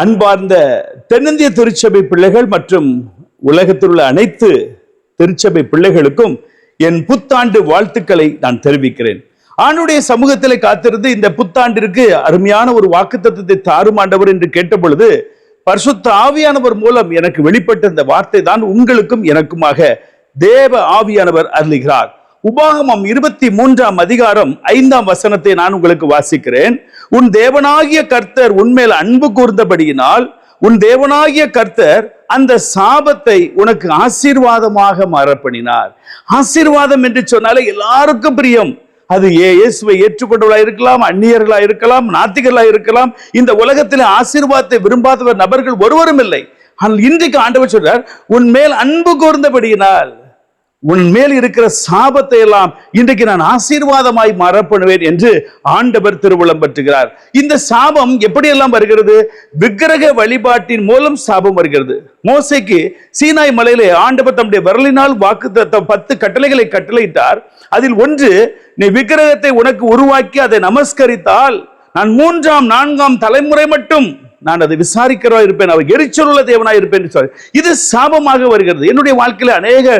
அன்பார்ந்த தென்னிந்திய திருச்சபை பிள்ளைகள் மற்றும் உலகத்தில் உள்ள அனைத்து திருச்சபை பிள்ளைகளுக்கும் என் புத்தாண்டு வாழ்த்துக்களை நான் தெரிவிக்கிறேன். ஆணுடைய சமூகத்தில் காத்திருந்து இந்த புத்தாண்டிற்கு அருமையான ஒரு வாக்குத்தத்தை தாருமாண்டவர் என்று கேட்ட பொழுது பரிசுத்த ஆவியானவர் மூலம் எனக்கு வெளிப்பட்ட இந்த வார்த்தை தான் உங்களுக்கும் எனக்குமாக தேவ ஆவியானவர் அருளுகிறார். உபாகமம் இருபத்தி மூன்றாம் அதிகாரம் ஐந்தாம் வசனத்தை நான் உங்களுக்கு வாசிக்கிறேன். உன் தேவனாகிய கர்த்தர் உன்மேல் அன்பு கூர்ந்தபடியினால் உன் தேவனாகிய கர்த்தர் அந்த சாபத்தை உனக்கு ஆசீர்வாதமாக மாறப்பணினார் ஆசீர்வாதம் என்று சொன்னாலே எல்லாருக்கும் பிரியம். அது ஏ இயேசுவை ஏற்றுக்கொண்டவர்களாக இருக்கலாம் அந்நியர்களாக இருக்கலாம் நாத்திகர்களாக இருக்கலாம். இந்த உலகத்தில் ஆசீர்வாதத்தை விரும்பாதவர் நபர்கள் ஒருவரும் இல்லை. ஆனால் இன்றைக்கு ஆண்டவர் சொல்றார் உன் மேல் அன்பு கூர்ந்தபடியினால். உன் மேல் இருக்கிற சாபத்தை எல்லாம் இன்றைக்கு நான் ஆசீர்வாதமாய் மாறப்படுவேன் என்று ஆண்டவர் திருவுளம் பற்றுகிறார். இந்த சாபம் எப்படியெல்லாம் வருகிறது? விக்கிரக வழிபாட்டின் மூலம் சாபம் வருகிறது. மோசைக்கு சீனாய் மலையிலே ஆண்டவர் தம்முடைய வரலினால் வாக்கு பத்து கட்டளைகளை கட்டளையிட்டார். அதில் ஒன்று நீ விக்கிரகத்தை உனக்கு உருவாக்கி அதை நமஸ்கரித்தால் நான் மூன்றாம் நான்காம் தலைமுறை மட்டும் நான் அதை விசாரிக்கிறவா இருப்பேன் அவர் எரிச்சலுள்ள தேவனாய் இருப்பேன் என்று சொல்லி இது சாபமாக வருகிறது. என்னுடைய வாழ்க்கையில் அநேக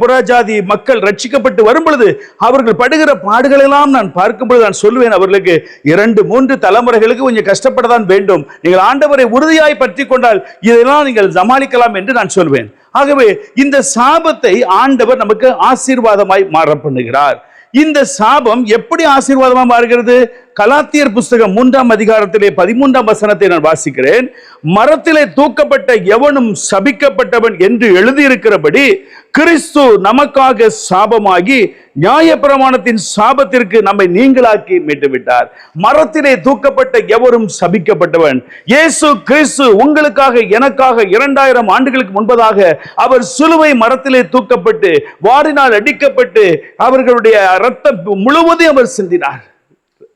புறஜாதி மக்கள் ரட்சிக்கப்பட்டு வரும் பொழுது அவர்கள் படுகிற பாடுகளெல்லாம் நான் பார்க்கும் பொழுது நான் சொல்லுவேன் அவர்களுக்கு இரண்டு மூன்று தலைமுறைகளுக்கு கொஞ்சம் கஷ்டப்படத்தான் வேண்டும். நீங்கள் ஆண்டவரை உறுதியாய் பற்றி கொண்டால் இதெல்லாம் நீங்கள் சமாளிக்கலாம் என்று நான் சொல்வேன். ஆகவே இந்த சாபத்தை ஆண்டவர் நமக்கு ஆசீர்வாதமாய் மாற பண்ணுகிறார். இந்த சாபம் எப்படி ஆசீர்வாதமாக மாறுகிறது? கலாத்தியர் புஸ்தகம் மூன்றாம் அதிகாரத்திலே பதிமூன்றாம் வசனத்தை நான் வாசிக்கிறேன். மரத்திலே தூக்கப்பட்ட எவனும் சபிக்கப்பட்டவன் என்று எழுதியிருக்கிறபடி கிறிஸ்து நமக்காக சாபமாகி நியாயப்பிரமாணத்தின் சாபத்திற்கு நம்மை நீங்களாக்கி மீட்டுவிட்டார். மரத்திலே தூக்கப்பட்ட எவரும் சபிக்கப்பட்டவன். இயேசு கிறிஸ்து உங்களுக்காக எனக்காக இரண்டாயிரம் ஆண்டுகளுக்கு முன்பதாக அவர் சிலுவை மரத்திலே தூக்கப்பட்டு வாரினால் அடிக்கப்பட்டு அவர்களுடைய ரத்தம் முழுவதையும் அவர் சிந்தினார்.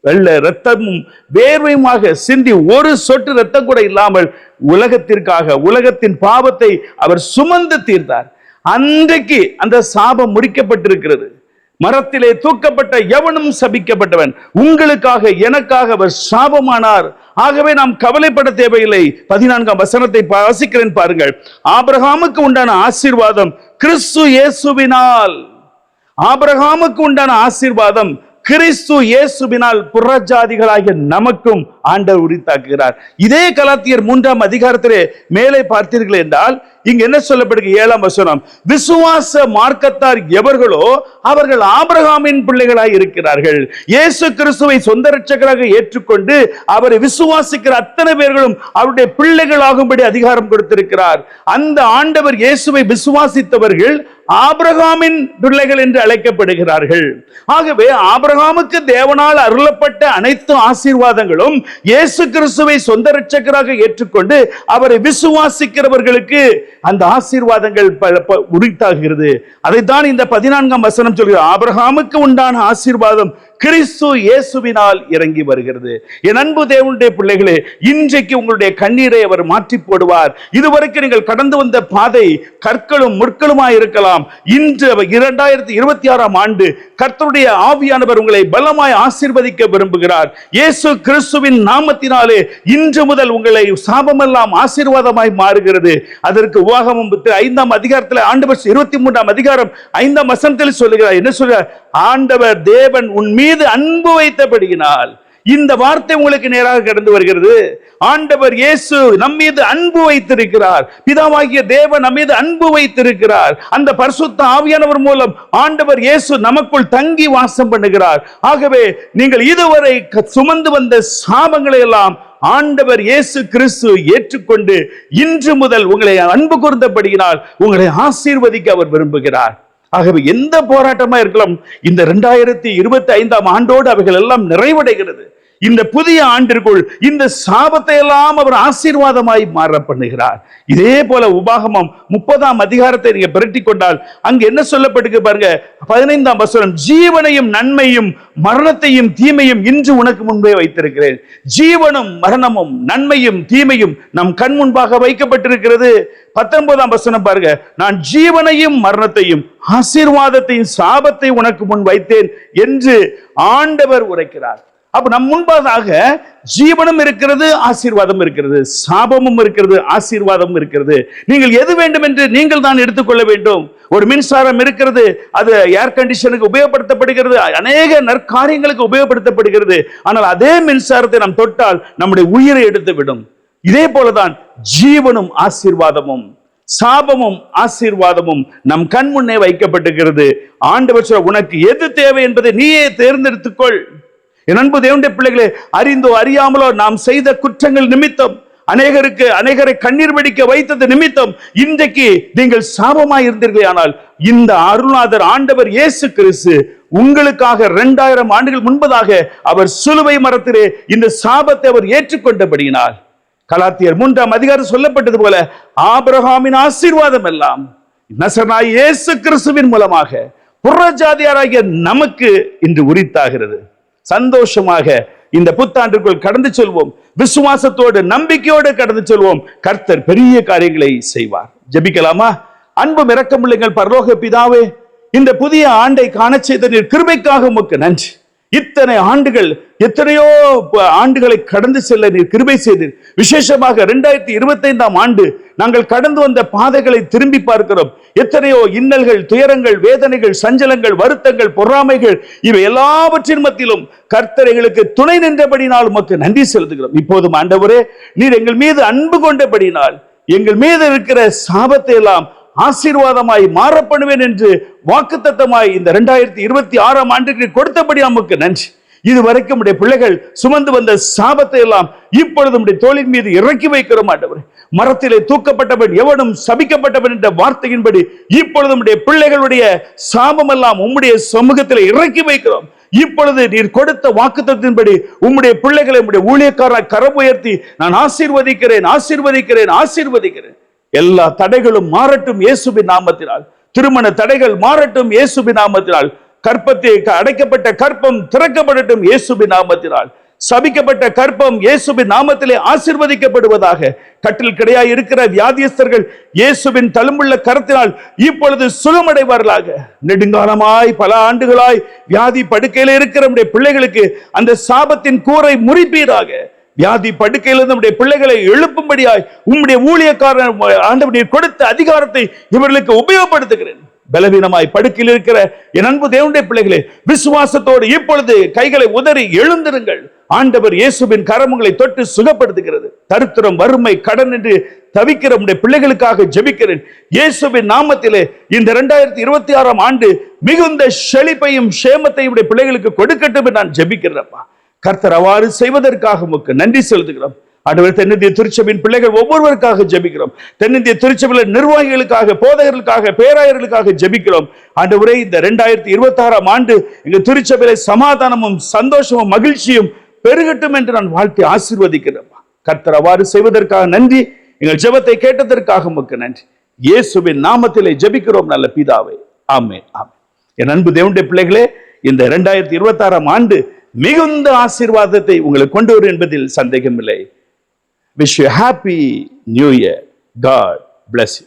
வெள்ள ரத்தமும் வேர்வையுமாக சிந்தி ஒரு சொட்டு ரத்தம் கூட இல்லாமல் உலகத்திற்காக உலகத்தின் பாவத்தை அவர் சுமந்து தீர்த்தார். அன்றைக்கு அந்த சாபம் முடிக்கப்பட்டிருக்கிறது. மரத்திலே தூக்கப்பட்ட எவனும் சபிக்கப்பட்டவன். உங்களுக்காக எனக்காக அவர் சாபமானார். ஆகவே நாம் கவலைப்பட தேவையில்லை. பதினான்காம் வசனத்தை வாசிக்கிறேன் பாருங்கள். ஆபிரகாமுக்கு உண்டான ஆசீர்வாதம் கிறிஸ்து இயேசுவினால். ஆபிரகாமுக்கு உண்டான ஆசீர்வாதம் கிறிஸ்து இயேசுவினால் புறஜாதிகளாகிய நமக்கும் ஆண்டவர் உரித்தாக்குகிறார் இதே கலாத்தியர் மூன்றாம் அதிகாரத்திலே மேலே பார்த்தீர்கள் என்றால் இங்க என்ன சொல்லப்படுது ஏழாம் வசனம் விசுவாச மார்க்கத்தார் எவர்களோ அவர்கள் ஆபிரகாமின் பிள்ளைகளாய் இருக்கிறார்கள். இயேசு கிறிஸ்துவை சொந்த ரட்சகராக ஏற்றுக்கொண்டு அவரை விசுவாசிக்கிற அத்தனை பேர்களும் அவருடைய பிள்ளைகளாகும்படி அதிகாரம் கொடுத்திருக்கிறார். அந்த ஆண்டவர் இயேசுவை விசுவாசித்தவர்கள் ஆபிரகாமின் பிள்ளைகள் என்று அழைக்கப்படுகிறார்கள். ஆகவே ஆபிரகாமுக்கு தேவனால் அருளப்பட்ட அனைத்து ஆசீர்வாதங்களும் இயேசு கிறிஸ்துவை சொந்த ரட்சகராக ஏற்றுக்கொண்டு அவரை விசுவாசிக்கிறவர்களுக்கு அந்த ஆசீர்வாதங்கள் உரித்தாகிறது. அதைத்தான் இந்த பதினான்காம் வசனம் சொல்கிறது ஆபிரகாமுக்கு உண்டான ஆசீர்வாதம் கிறிஸ்து இயேசுவினால் இறங்கி வருகிறது. என் அன்பு தேவனுடைய பிள்ளைகளே இன்றைக்கு உங்களுடைய கண்ணீரை அவர் மாற்றி போடுவார். இதுவரைக்கும் நீங்கள் கடந்து வந்த பாதை கற்களும் முற்களுமாய் இருக்கலாம். இன்று அவர் இரண்டாயிரத்தி இருபத்தி ஆறாம் ஆண்டு கர்த்தருடைய ஆவியானவர் உங்களை பலமாய் ஆசிர்வதிக்க விரும்புகிறார். இயேசு கிறிஸ்துவின் நாமத்தினாலே இன்று முதல் உங்களை சாபமெல்லாம் ஆசீர்வாதமாய் மாறுகிறது. அதற்கு உவாகமம் ஐந்தாம் அதிகாரத்தில் ஆண்டவர் இருபத்தி மூன்றாம் அதிகாரம் ஐந்தாம் வசனத்தில் சொல்லுகிறார். என்ன சொல்றார்? ஆண்டவர் தேவன் உன் மீது அன்பு வைத்தபடியினால் இந்த வார்த்தை உங்களுக்கு நேராக கடந்து வருகிறது. ஆண்டவர் இயேசு நம் மீது அன்பு வைத்திருக்கிறார். பிதாவாகிய தேவன் நம் மீது அன்பு வைத்திருக்கிறார். அந்த பரிசுத்த ஆவியானவர் மூலம் ஆண்டவர் இயேசு நமக்குள் தங்கி வாசம் பண்ணுகிறார். ஆகவே நீங்கள் இதுவரை க- சுமந்து வந்த சாபங்களை எல்லாம் ஆண்டவர் இயேசு கிறிஸ்து ஏற்றுக்கொண்டு இன்று முதல் உங்களை அன்பு கூர்ந்தபடியினால் உங்களை ஆசீர்வதிக்க அவர் விரும்புகிறார். ஆகவே எந்த போராட்டமா இருக்கலாம் இந்த இரண்டாயிரத்தி இருபத்தி ஐந்தாம் ஆண்டோடு அவைகள் எல்லாம் நிறைவடைகிறது. இந்த புதிய ஆண்டிற்குள் இந்த சாபத்தை எல்லாம் அவர் ஆசீர்வாதமாய் மாற பண்ணுகிறார். இதே போல உபாகமம் முப்பதாம் அதிகாரத்தை நீங்க பிரட்டி கொண்டால் அங்கு என்ன சொல்லப்பட்டிருக்கு பாருங்க பதினைந்தாம் வசனம் ஜீவனையும் நன்மையும் மரணத்தையும் தீமையும் இன்று உனக்கு முன்பே வைத்திருக்கிறேன். ஜீவனும் மரணமும் நன்மையும் தீமையும் நம் கண் முன்பாக வைக்கப்பட்டிருக்கிறது. பத்தொன்பதாம் வசனம் பாருங்க நான் ஜீவனையும் மரணத்தையும் ஆசீர்வாதத்தையும் சாபத்தை உனக்கு முன் வைத்தேன் என்று ஆண்டவர் உரைக்கிறார். அப்ப நம் முன்பதாக ஜீவனும் இருக்கிறது ஆசீர்வாதம் இருக்கிறது சாபமும் இருக்கிறது ஆசீர்வாதம் இருக்கிறது. நீங்கள் எது வேண்டும் என்று நீங்கள் தான் எடுத்துக்கொள்ள வேண்டும். ஒரு மின்சாரம் இருக்கிறது அது ஏர் கண்டிஷனுக்கு உபயோகப்படுத்தப்படுகிறது அநேக நற்காரியங்களுக்கு உபயோகப்படுத்தப்படுகிறது. ஆனால் அதே மின்சாரத்தை நாம் தொட்டால் நம்முடைய உயிரை எடுத்து விடும் இதே போலதான் ஜீவனும் ஆசீர்வாதமும். சாபமும் ஆசீர்வாதமும் நம் கண் முன்னே வைக்கப்பட்டிருக்கிறது. ஆண்டவர் சொல்ல, உனக்கு எது தேவை என்பதை நீயே தேர்ந்தெடுத்துக்கொள். என் அன்பு தேவனுடைய பிள்ளைகளே அறிந்தோ அறியாமலோ நாம் செய்த குற்றங்கள் நிமித்தம் அநேகருக்கு அநேகரை கண்ணீர் வடிக்க வைத்தது நிமித்தம் இன்றைக்கு நீங்கள் சாபமாய் இருந்தீர்களே ஆனால் இந்த அருளாதர் ஆண்டவர் இயேசு கிறிஸ்து உங்களுக்காக இரண்டாயிரம் ஆண்டுகள் முன்பதாக அவர் சிலுவை மரத்திலே இந்த சாபத்தை அவர் ஏற்றுக்கொண்டபடியினால். கலாத்தியர் மூன்றாம் அதிகாரம் சொல்லப்பட்டது போல ஆபிரகாமின் ஆசீர்வாதம் எல்லாம் நசனாய் இயேசு கிறிஸ்துவின் மூலமாக புறஜாதியாராகிய நமக்கு இன்று உரித்தாகிறது. சந்தோஷமாக இந்த புத்தாண்டுக்குள் கடந்து செல்வோம். விசுவாசத்தோடு நம்பிக்கையோடு கடந்து செல்வோம். கர்த்தர் பெரிய காரியங்களை செய்வார். ஜெபிக்கலாமா? அன்பும் இரக்கமுள்ளுங்கள் பரலோக பிதாவே இந்த புதிய ஆண்டை காண செய்த நீர் கிருபைக்காக உமக்கு நன்றி. இத்தனை ஆண்டுகள் எத்தனையோ ஆண்டுகளை கடந்து செல்ல நீர் கிருபை செய்தீர். விசேஷமாக இரண்டாயிரத்தி இருபத்தைந்தாம் ஆண்டு நாங்கள் கடந்து வந்த பாதைகளை திரும்பி பார்க்கிறோம். எத்தனையோ இன்னல்கள் துயரங்கள் வேதனைகள் சஞ்சலங்கள் வருத்தங்கள் பொறாமைகள் இவை எல்லாவற்றின் மத்தியிலும் கர்த்தரைகளுக்கு துணை நின்றபடினால் உமக்கு நன்றி செலுத்துகிறோம். இப்போதும் ஆண்டவரே நீர் எங்கள் மீது அன்பு கொண்டபடினால் எங்கள் மீது இருக்கிற சாபத்தை எல்லாம் ஆசீர்வாதமாய் மாறப்படுவேன் என்று வாக்குத்தத்தமாய் இந்த ரெண்டாயிரத்தி இருபத்தி ஆறாம் ஆண்டுக்கு கொடுத்தபடி நமக்கு நன்றி. இதுவரைக்கும் உடைய பிள்ளைகள் சுமந்து வந்த சாபத்தை எல்லாம் இப்பொழுது உடைய தோளின் மீது இறக்கி வைக்கிறோம் ஆண்டவரே. மரத்திலே தூக்கப்பட்டவன் எவனும் சபிக்கப்பட்டவன் என்ற வார்த்தையின்படி இப்பொழுது உடைய பிள்ளைகளுடைய சாபம் எல்லாம் உம்முடைய சமூகத்தில் இறக்கி வைக்கிறோம். இப்பொழுது நீர் கொடுத்த வாக்குத்தத்தின்படி உம்முடைய பிள்ளைகளை உம்முடைய ஊழியக்காரர் கரம் உயர்த்தி நான் ஆசீர்வதிக்கிறேன் ஆசீர்வதிக்கிறேன் ஆசீர்வதிக்கிறேன். எல்லா தடைகளும் மாறட்டும் இயேசுபி நாமத்தினால். திருமண தடைகள் மாறட்டும் இயேசுபி நாமத்தினால். கற்பத்தை அடைக்கப்பட்ட கற்பம் திறக்கப்படட்டும் இயேசுபி நாமத்தினால். சபிக்கப்பட்ட கற்பம் இயேசுவின் நாமத்திலே ஆசிர்வதிக்கப்படுவதாக. கட்டில் கிடையாய் இருக்கிற வியாதியஸ்தர்கள் இயேசுவின் தழும்புள்ள கருத்தினால் இப்பொழுது சுகமடைவார்களாக. நெடுங்காலமாய் பல ஆண்டுகளாய் வியாதி படுக்கையில இருக்கிற நம்முடைய பிள்ளைகளுக்கு அந்த சாபத்தின் கூரை முறிப்பீராக. வியாதி படுக்கையிலிருந்து நம்முடைய பிள்ளைகளை எழுப்பும்படியாய் உம்முடைய ஊழியக்காரன் ஆண்டவனை கொடுத்த அதிகாரத்தை இவர்களுக்கு உபயோகப்படுத்துகிறேன். பலவீனமாய் படுக்கையில் இருக்கிற என் அன்பு தேவனுடைய பிள்ளைகளே விசுவாசத்தோடு இப்பொழுது கைகளை உதறி எழுந்திருங்கள். ஆண்டவர் இயேசுவின் கரமுங்களை தொட்டு சுகப்படுத்துகிறது. தருத்திரம் வறுமை கடன் என்று தவிக்கிற உடைய பிள்ளைகளுக்காக ஜெபிக்கிறேன். இயேசுவின் நாமத்திலே இந்த இரண்டாயிரத்தி இருபத்தி ஆறாம் ஆண்டு மிகுந்த செழிப்பையும் சேமத்தையும் உடைய பிள்ளைகளுக்கு கொடுக்கட்டும் நான் ஜெபிக்கிறேன்ப்பா கர்த்தர் அவ்வாறு செய்வதற்காக உமக்கு நன்றி செலுத்துகிறோம். ஆண்டவர் தென்னிந்திய திருச்சபையின் பிள்ளைகள் ஒவ்வொருவருக்காக ஜெபிக்கிறோம். தென்னிந்திய திருச்சபையில் நிர்வாகிகளுக்காக போதகர்களுக்காக பேராயர்களுக்காக ஜெபிக்கிறோம். ஆண்டவரே இந்த ரெண்டாயிரத்தி இருபத்தி ஆறாம் ஆண்டு எங்கள் திருச்சபையில சமாதானமும் சந்தோஷமும் மகிழ்ச்சியும் பெருகட்டும் என்று நான் வாழ்த்தி ஆசீர்வதிக்கிறேன். கர்த்தர் அவ்வாறு செய்வதற்காக நன்றி. எங்கள் ஜெபத்தை கேட்டதற்காக உமக்கு நன்றி. இயேசுவின் நாமத்திலே ஜெபிக்கிறோம் நல்ல பிதாவை. ஆமே ஆமே என் அன்பு தேவனுடைய பிள்ளைகளே இந்த இரண்டாயிரத்தி இருபத்தி ஆறாம் ஆண்டு மிகுந்த ஆசீர்வாதத்தை உங்களுக்கு கொண்டு வரும் என்பதில் சந்தேகமில்லை. Wish you happy new year god bless you.